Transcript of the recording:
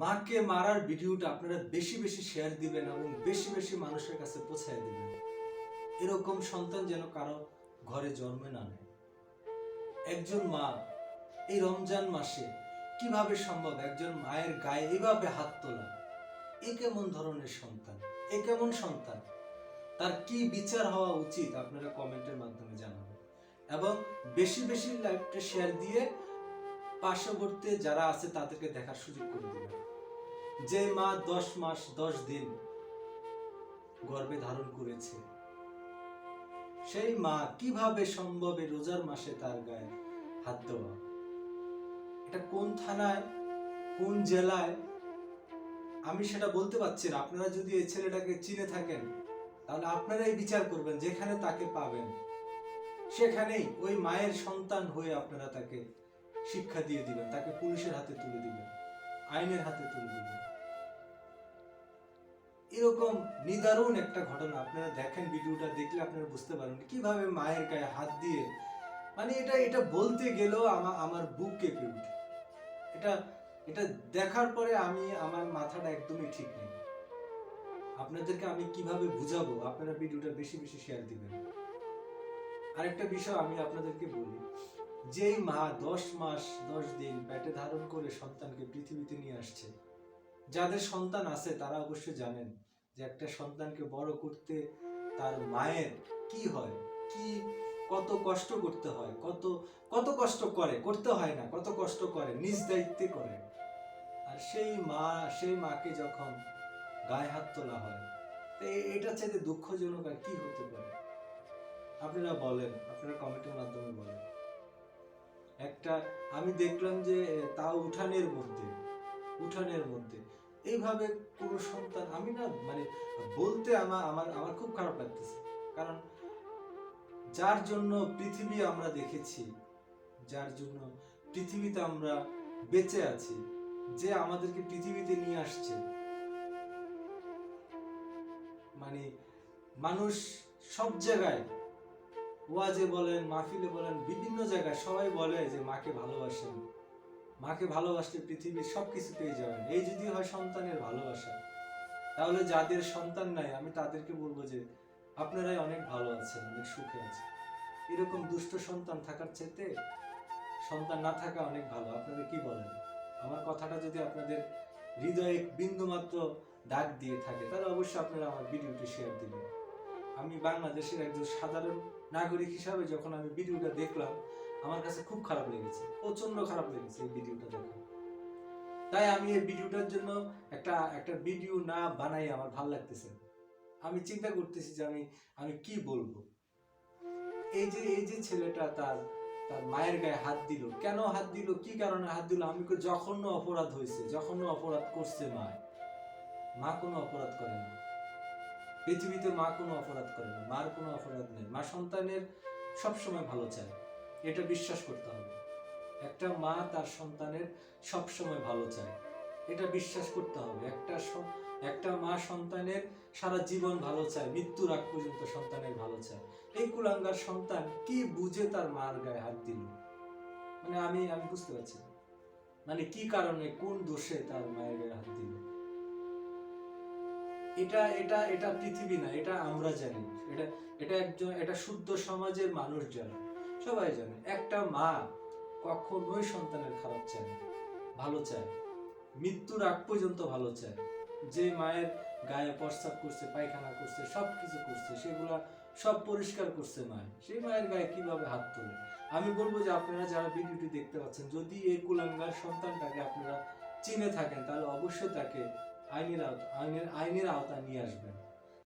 মাকে মারার ভিডিওটা আপনারা বেশি বেশি শেয়ার দিবেন এবং বেশি বেশি মানুষের কাছে পৌঁছায় দিবেন। এরকম সন্তান যেন কারও ঘরে জন্মে না নেয়। একজন মা এই রমজান মাসে কীভাবে সম্ভব? একজন মায়ের গায়ে এইভাবে হাত তোলা। এ কেমন ধরনের সন্তান? এ কেমন সন্তান? তার কি বিচার হওয়া উচিত? আপনারা কমেন্টের মাধ্যমে জানাবেন। এবং বেশি বেশি লাইভটা শেয়ার দিয়ে পার্শ্ববর্তী যারা আছে তাদেরকে দেখার সুযোগ করে দিবেন। যে মা দশ মাস, দশ দিন গর্ভে ধারণ করেছে, সেই মা কীভাবে সম্ভবে রোজার মাসে তার গায়ে হাত দেওয়া? এটা কোন থানায়, কোন জেলায়? আমি সেটা বলতে পারছি না। আপনারা যদি এই ছেলেটাকে চিনে থাকেন, তাহলে আপনারাই বিচার করবেন যেখানে তাকে পাবেন। সেখানেই ওই মায়ের সন্তান হয়ে আপনারা তাকে শিক্ষা দিয়ে দিবেন, তাকে পুলিশের হাতে তুলে দিবেন, আইনের হাতে তুলে দিবেন। এরকম নিদারুণ একটা ঘটনা। আপনারা দেখেন ভিডিওটা, দেখলে আপনারা বুঝতে পারবেন কীভাবে মায়ের গায়ে হাত দিয়ে মানে এটা এটা বলতে গেলেও আমার আমার বুক কেঁপে উঠে এটা এটা দেখার পরে আমি, আমার মাথাটা একদমই ঠিক নেই। আপনাদেরকে আমি কীভাবে বুঝাবো? আপনারা ভিডিওটা বেশি বেশি শেয়ার দিবেন। আরেকটা বিষয় আমি আপনাদেরকে বলি, যেই মা দশ মাস, দশ দিন পেটে ধারণ করে সন্তানকে পৃথিবীতে নিয়ে আসছে যাদের সন্তান আছে, তারা অবশ্যই জানেন যে একটা সন্তানকে বড় করতে তার মায়ের কি হয়, কি কত কষ্ট করতে হয়, কত কত কষ্ট করে, করতে হয় না, কত কষ্ট করে, নিজ দায়িত্বে করে। আর সেই মা, সেই মাকে যখন গায়ে হাত তোলা হয়, তো এটা চাইতে দুঃখজনক আর কি হতে পারে? আপনারা বলেন, আপনারা কমেন্টের মাধ্যমে বলেন। একটা, আমি দেখলাম যে তাও উঠানের মধ্যে উঠানের মধ্যে। এইভাবে কোনো সন্তান, আমি না মানে বলতে আমার আমার আমার খুব খারাপ লাগতেছে। কারণ যার জন্য পৃথিবী আমরা দেখেছি, যার জন্য পৃথিবীতে আমরা বেঁচে আছি, যে আমাদেরকে পৃথিবীতে নিয়ে আসছে। মানে মানুষ সব জায়গায়, ওয়াজে বলেন, মাহফিলে বলেন, বিভিন্ন জায়গায় সবাই বলে যে মাকে ভালোবাসেন। মাকে ভালোবাসলে পৃথিবীর সব কিছু পেয়ে যাবেন। এই যদি হয় সন্তানের ভালোবাসা, তাহলে যাদের সন্তান নাই, আমি তাদেরকে বলব যে, আপনারাই অনেক ভালো আছেন, অনেক সুখে আছেন। এরকম দুষ্ট সন্তান থাকার চাইতে সন্তান না থাকা অনেক ভালো। আপনারা কি বলেন? আমার কথাটা যদি আপনাদের হৃদয়ে বিন্দু মাত্র দাগ দিয়ে থাকে, তাহলে অবশ্যই আপনারা আমার ভিডিওটি শেয়ার দিবেন। আমি বাংলাদেশের একজন সাধারণ নাগরিক হিসাবে যখন আমি ভিডিওটা দেখলাম আমার কাছে খুব খারাপ লেগেছে প্রচণ্ড খারাপ লেগেছে এই ভিডিওটা দেখে। তাই আমি এই ভিডিওটার জন্য একটা একটা ভিডিও না বানাই আমার ভালো লাগতেছে। আমি চিন্তা করতেছি যে আমি আমি কি বলব? এই যে এই যে ছেলেটা তার তার মায়ের গায়ে হাত দিল, কেন হাত দিল, কি কারণে হাত দিল? আমি জঘন্য অপরাধ হয়েছে জঘন্য অপরাধ করছে মা মা কোনো অপরাধ করে না। পৃথিবীতে মা কোনো অপরাধ করে না, মার কোনো অপরাধ নেই। মা সন্তানের সবসময় ভালো চায়। এটা বিশ্বাস করতে হবে। একটা মা তার সন্তানের সবসময় ভালো চায়। এটা বিশ্বাস করতে হবে। একটা একটা মা সন্তানের সারা জীবন ভালো চায়, মৃত্যুর আগ পর্যন্ত সন্তানের ভালো চায়। এই কুলাঙ্গার সন্তান কি বুঝে তার মার গায়ে হাত দিল? মানে আমি আমি বুঝতে পারছি মানে কি কারণে, কোন দোষে তার মায়ের গায়ে হাত দিল? এটা এটা এটা পৃথিবী না, এটা আমরা জানি। এটা এটা একজন, এটা শুদ্ধ সমাজের মানুষ জানে সবাই জানে, একটা মা কখনোই সন্তানের খারাপ চায় না, ভালো চায়। মৃত্যুর আগ পর্যন্ত ভালো চায়। যে মায়ের গায়ে প্রস্রাব করছে, পায়খানা করছে সব কিছু করছে, সেগুলা সব পরিষ্কার করছে মায় সেই মায়ের গায়ে কীভাবে হাত তোলে? আমি বলব যে আপনারা যারা ভিডিওটি দেখতে পাচ্ছেন, যদি এই কুলাঙ্গার সন্তানটাকে আপনারা চিনে থাকেন, তাহলে অবশ্যই তাকে আইনের আইনের আইনের আওতায় নিয়ে আসবেন।